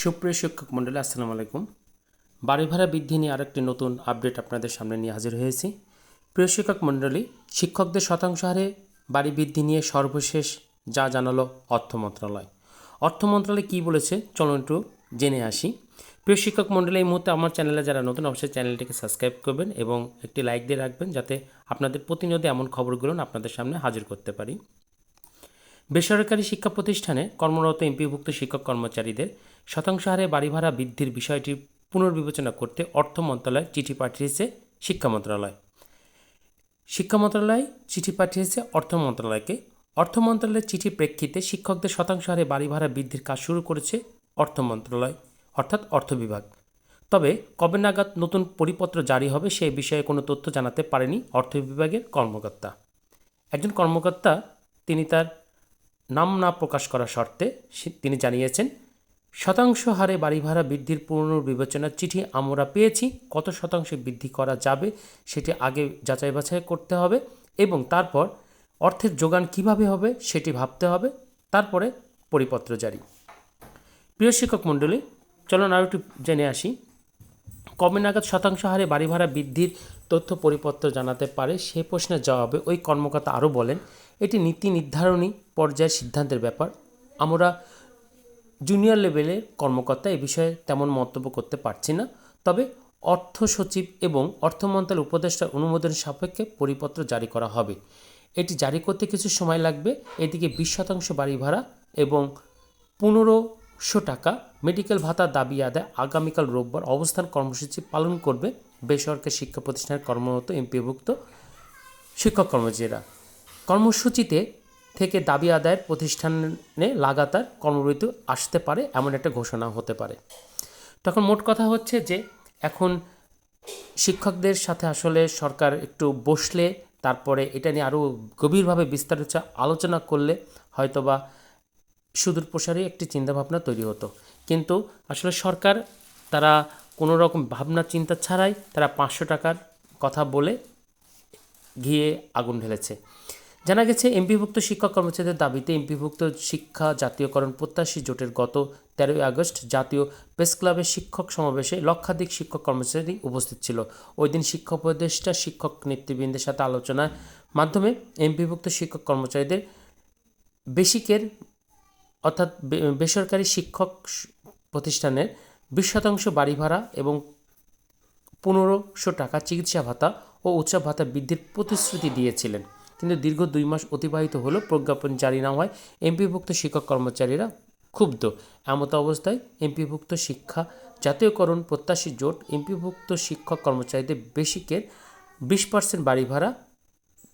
সুপ্রিয় শিক্ষক মণ্ডলী, আসসালামু আলাইকুম। বাড়ি ভাড়া বৃদ্ধি নিয়ে আরেকটি নতুন আপডেট আপনাদের সামনে নিয়ে হাজির হয়েছি। প্রিয় শিক্ষক মণ্ডলী, শিক্ষকদের শতাংশ হারে বাড়ি বৃদ্ধি নিয়ে সর্বশেষ যা জানালো অর্থ মন্ত্রণালয়। অর্থ মন্ত্রণালয় কী বলেছে, চলুন একটু জেনে আসি। প্রিয় শিক্ষক মণ্ডলী, এই মুহূর্তে আমার চ্যানেলে যারা নতুন, অবশ্যই চ্যানেলটিকে সাবস্ক্রাইব করবেন এবং একটি লাইক দিয়ে রাখবেন, যাতে আপনাদের প্রতিনিয়ত এমন খবরগুলো আপনাদের সামনে হাজির করতে পারি। বেসরকারি শিক্ষা প্রতিষ্ঠানে কর্মরত এমপিভুক্ত শিক্ষক কর্মচারীদের শতাংশ হারে বাড়ি ভাড়া বৃদ্ধির বিষয়টি পুনর্বিবেচনা করতে অর্থ মন্ত্রণালয় চিঠি পাঠিয়েছে শিক্ষা মন্ত্রণালয়। শিক্ষা মন্ত্রণালয় চিঠি পাঠিয়েছে অর্থ মন্ত্রণালয়কে। অর্থ মন্ত্রণালয়ের চিঠি প্রেক্ষিতে শিক্ষকদের শতাংশ হারে বাড়ি ভাড়া বৃদ্ধির কাজ শুরু করেছে অর্থ মন্ত্রণালয়, অর্থাৎ অর্থ বিভাগ। তবে কবে নাগাদ নতুন পরিপত্র জারি হবে সে বিষয়ে কোনো তথ্য জানাতে পারেনি অর্থ বিভাগের কর্মকর্তা। একজন কর্মকর্তা, তিনি তার নাম না প্রকাশ করা শর্তে তিনি জানিয়েছেন, শতাংশ হারে বাড়ি ভাড়া বৃদ্ধির পুনর্বিবেচনার চিঠি আমরা পেয়েছি, কত শতাংশে বৃদ্ধি করা যাবে সেটি আগে যাচাই বাছাই করতে হবে এবং তারপর অর্থের যোগান কীভাবে হবে সেটি ভাবতে হবে। তারপরে পরিপত্র জারি। প্রিয় শিক্ষক মণ্ডলী, চলুন আরও একটু জেনে আসি। কবে নাগাদ শতাংশ হারে বাড়ি ভাড়া বৃদ্ধির তথ্য পরিপত্র জানাতে পারে সে প্রশ্নের জবাবে ওই কর্মকর্তা আরও বলেন, এটি নীতি নির্ধারণী পর্যায়ের সিদ্ধান্তের ব্যাপার। আমরা জুনিয়র লেভেলের কর্মকর্তা এ বিষয়ে তেমন মন্তব্য করতে পারছি না। তবে অর্থ সচিব এবং অর্থ মন্ত্রণালয়ের উপদেষ্টার অনুমোদন সাপেক্ষে পরিপত্র জারি করা হবে। এটি জারি করতে কিছু সময় লাগবে। এদিকে বিশ শতাংশ বাড়ি ভাড়া এবং পনেরোশো টাকা মেডিকেল ভাতার দাবি আদায় আগামীকাল রোববার অবস্থান কর্মসূচি পালন করবে বেসরকারি শিক্ষা প্রতিষ্ঠানের কর্মরত এমপিভুক্ত শিক্ষক কর্মচারীরা। কর্মসূচিতে থেকে দাবি আদায়ের প্রতিষ্ঠানে লাগাতার কর্মবিরতি আসতে পারে, এমন একটা ঘোষণা হতে পারে। তখন মোট কথা হচ্ছে যে, এখন শিক্ষকদের সাথে আসলে সরকার একটু বসলে, তারপরে এটা নিয়ে আরও গভীরভাবে বিস্তারিত আলোচনা করলে হয়তোবা সুদূর প্রসারী একটি চিন্তাভাবনা তৈরি হতো। কিন্তু আসলে সরকার তারা কোনো রকম ভাবনা চিন্তা ছাড়াই তারা পাঁচশো টাকার কথা বলে ঘিয়ে আগুন ঢেলেছে। জানা গেছে, এমপিভুক্ত শিক্ষক কর্মচারীদের দাবিতে এমপিভুক্ত শিক্ষা জাতীয়করণ প্রত্যাশী জোটের গত তেরোই আগস্ট জাতীয় প্রেস ক্লাবের শিক্ষক সমাবেশে লক্ষাধিক শিক্ষক কর্মচারী উপস্থিত ছিল। ওই দিন শিক্ষা উপদেষ্টা, শিক্ষক নেতৃবৃন্দের সাথে আলোচনার মাধ্যমে এমপিভুক্ত শিক্ষক কর্মচারীদের বেসিকের, অর্থাৎ বেসরকারি শিক্ষক প্রতিষ্ঠানের বিশ শতাংশ বাড়ি ভাড়া এবং পনেরোশো টাকা চিকিৎসা ভাতা ও উৎসব ভাতা বৃদ্ধির প্রতিশ্রুতি দিয়েছিলেন। কিন্তু দীর্ঘ দুই মাস অতিবাহিত হলো প্রজ্ঞাপন জারি না হয়। এমপিভুক্ত শিক্ষক কর্মচারীরা ক্ষুব্ধ। এমত অবস্থায় এমপিভুক্ত শিক্ষা জাতীয়করণ প্রত্যাশী জোট এমপিভুক্ত শিক্ষক কর্মচারীদের বেসিকের বিশ পার্সেন্ট বাড়ি ভাড়া,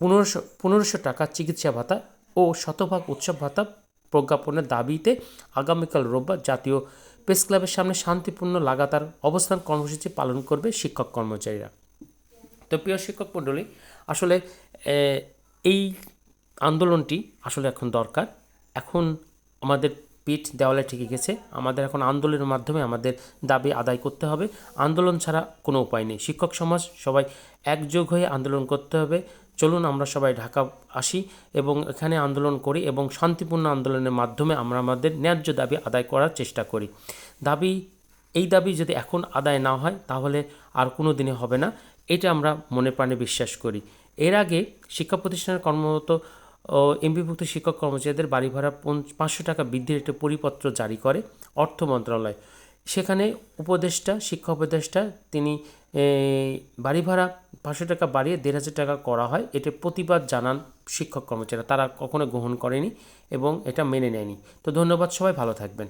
পনেরোশো পনেরোশো টাকা চিকিৎসা ভাতা ও শতভাগ উৎসব ভাতা প্রজ্ঞাপনের দাবিতে আগামীকাল রোববার জাতীয় প্রেস ক্লাবের সামনে শান্তিপূর্ণ লাগাতার অবস্থান কর্মসূচি পালন করবে শিক্ষক কর্মচারীরা। তো প্রিয় শিক্ষক মণ্ডলী, আসলে এই আন্দোলনটি আসলে এখন দরকার। এখন আমাদের পিঠ দেওয়ালে ঠেকে গেছে। আমাদের এখন আন্দোলনের মাধ্যমে আমাদের দাবি আদায় করতে হবে। আন্দোলন ছাড়া কোনো উপায় নেই। শিক্ষক সমাজ সবাই একযোগ হয়ে আন্দোলন করতে হবে। চলুন আমরা সবাই ঢাকা আসি এবং এখানে আন্দোলন করি এবং শান্তিপূর্ণ আন্দোলনের মাধ্যমে আমরা আমাদের ন্যায্য দাবি আদায় করার চেষ্টা করি। দাবি, এই দাবি যদি এখন আদায় না হয় তাহলে আর কোনো দিনে হবে না। এটা আমরা মনে প্রাণে বিশ্বাস করি। এর আগে শিক্ষা প্রতিষ্ঠানের কর্মরত, ও এমপিভুক্ত শিক্ষক কর্মচারীদের বাড়ি ভাড়া পাঁচশো টাকা বৃদ্ধির একটি পরিপত্র জারি করে অর্থ মন্ত্রণালয়। সেখানে উপদেষ্টা, শিক্ষা উপদেষ্টা তিনি বাড়ি ভাড়া পাঁচশো টাকা বাড়িয়ে দেড় হাজার টাকা করা হয়। এটা প্রতিবাদ জানান শিক্ষক কর্মচারীরা। তারা কখনো গ্রহণ করেনি এবং এটা মেনে নেয়নি। তো ধন্যবাদ সবাই, ভালো থাকবেন।